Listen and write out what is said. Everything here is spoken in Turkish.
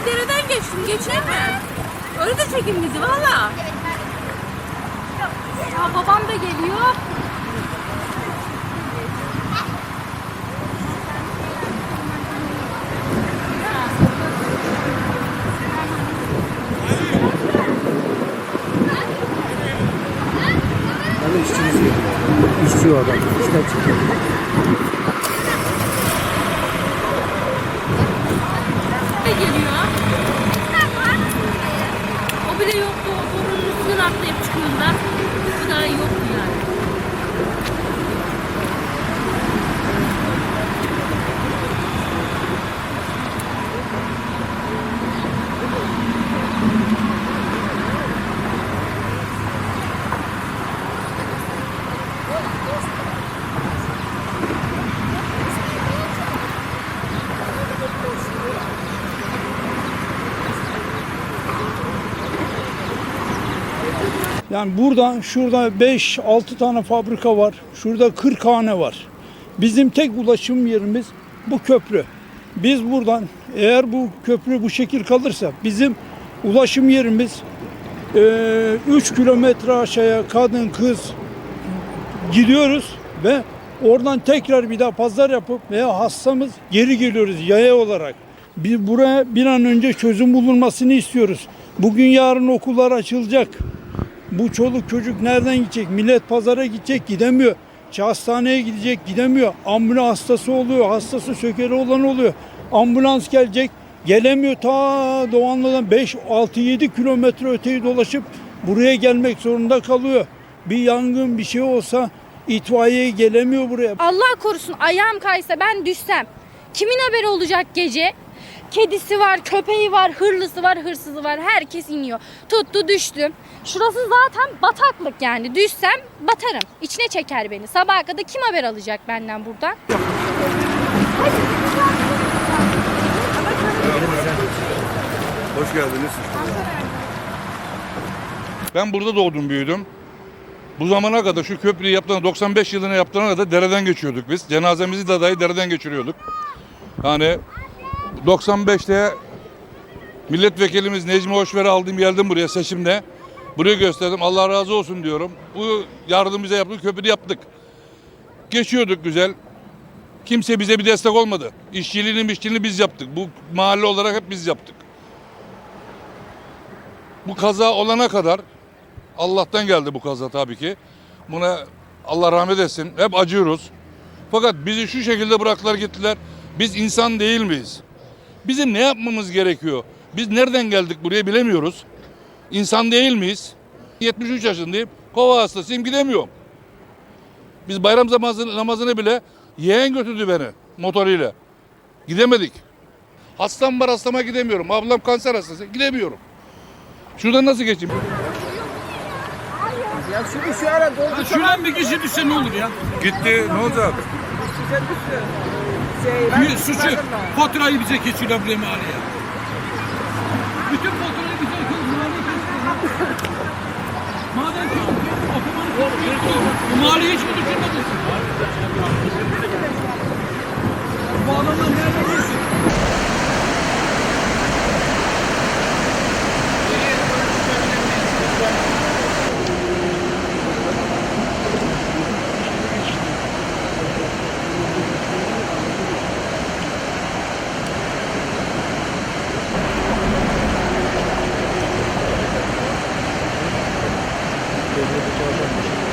ben dereden geçtim. Geçeyim mi? Öyle de çekin bizi valla. Evet ben Ya babam da geliyor. İşçi adam. İşten çıkıyor. Ne geliyor? O bile yoktu. O borunun üstünden atlayıp çıkıyorlar. Bu da yoktu yani. Yani buradan şurada 5-6 tane fabrika var. Şurada 40 hane var. Bizim tek ulaşım yerimiz bu köprü. Biz buradan eğer bu köprü bu şekil kalırsa bizim ulaşım yerimiz 3 kilometre aşağıya kadın kız gidiyoruz ve oradan tekrar bir daha pazar yapıp veya hastamız geri geliyoruz yaya olarak. Biz buraya bir an önce çözüm bulunmasını istiyoruz. Bugün yarın okullar açılacak. Bu çoluk çocuk nereden gidecek? Millet pazara gidecek gidemiyor. Hastaneye gidecek gidemiyor. Ambulans hastası oluyor. Hastası sökeri olan oluyor. Ambulans gelecek. Gelemiyor ta Doğanlı'dan 5, 6, 7 kilometre öteyi dolaşıp buraya gelmek zorunda kalıyor. Bir yangın bir şey olsa itfaiye gelemiyor buraya. Allah korusun ayağım kaysa ben düşsem kimin haberi olacak gece? Kedisi var, köpeği var, hırlısı var, hırsızı var. Herkes iniyor. Tuttu düştüm. Şurası zaten bataklık yani. Düşsem batarım. İçine çeker beni. Sabaha kadar kim haber alacak benden buradan? Hoş geldiniz. Ben burada doğdum büyüdüm. Bu zamana kadar şu köprüyü yaptığına 95 yılına yaptığına kadar dereden geçiyorduk biz. Cenazemizi de dahi dereden geçiriyorduk. Yani 95'te milletvekilimiz Necmi Hoşver'i aldım geldim buraya seçimde. Buraya gösterdim. Allah razı olsun diyorum. Bu yardım bize yaptık. Köprü yaptık. Geçiyorduk güzel. Kimse bize bir destek olmadı. İşçiliğini işçiliğini biz yaptık. Bu mahalle olarak hep biz yaptık. Bu kaza olana kadar Allah'tan geldi bu kaza tabii ki. Buna Allah rahmet etsin. Hep acıyoruz. Fakat bizi şu şekilde bıraktılar gittiler. Biz insan değil miyiz? Bizim ne yapmamız gerekiyor? Biz nereden geldik buraya bilemiyoruz. İnsan değil miyiz? 73 yaşındayım. Kova hastasıyım gidemiyorum. Biz bayram zamanı, namazını bile yeğen götürdü beni motoruyla. Gidemedik. Hastam var hastama gidemiyorum. Ablam kanser hastası gidemiyorum. Şuradan nasıl geçeyim? Ya şunu şu ara doldu. Şuradan bir kişi düşse ne olur ya? Gitti ne olacak? Bir suçu, faturayı bize kesiyorlar buraya mahalleye. Bütün faturayı bize kesiyorlar. Дякую за увагу.